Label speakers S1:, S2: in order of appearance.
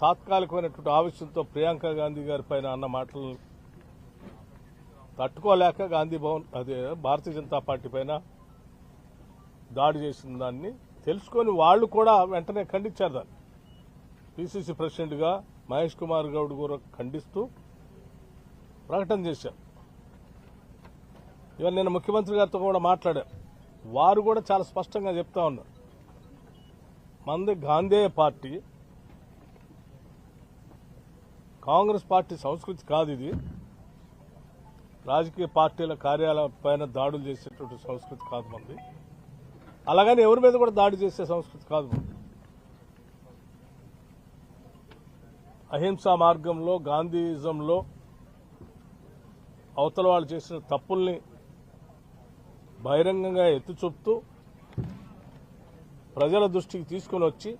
S1: తాత్కాలికమైనటువంటి ఆవేశంతో ప్రియాంక గాంధీ గారి పైన అన్న మాటలు తట్టుకోలేక గాంధీ భవన్ అదే భారతీయ జనతా పార్టీ పైన దాడి చేసిన దాన్ని తెలుసుకొని వాళ్ళు కూడా వెంటనే ఖండించారు దాన్ని. పిసిసి ప్రెసిడెంట్గా మహేష్ కుమార్ గౌడ్ కూడా ఖండిస్తూ ప్రకటన చేశారు. ఇవాళ నేను ముఖ్యమంత్రి గారితో కూడా మాట్లాడాను వారు కూడా చాలా స్పష్టంగా చెప్తా ఉన్నారు. మంది గాంధేయ పార్టీ కాంగ్రెస్ పార్టీ సంస్కృతి కాదు ఇది. రాజకీయ పార్టీల కార్యాలయం పైన దాడులు చేసేటువంటి సంస్కృతి కాదు మంది. అలాగని ఎవరి మీద కూడా దాడి చేసే సంస్కృతి కాదు మంది. అహింసా మార్గంలో గాంధీయిజంలో అవతల వాళ్ళు చేసిన తప్పుల్ని బహిరంగంగా ఎత్తి చూపుతూ ప్రజల దృష్టికి తీసుకుని వచ్చి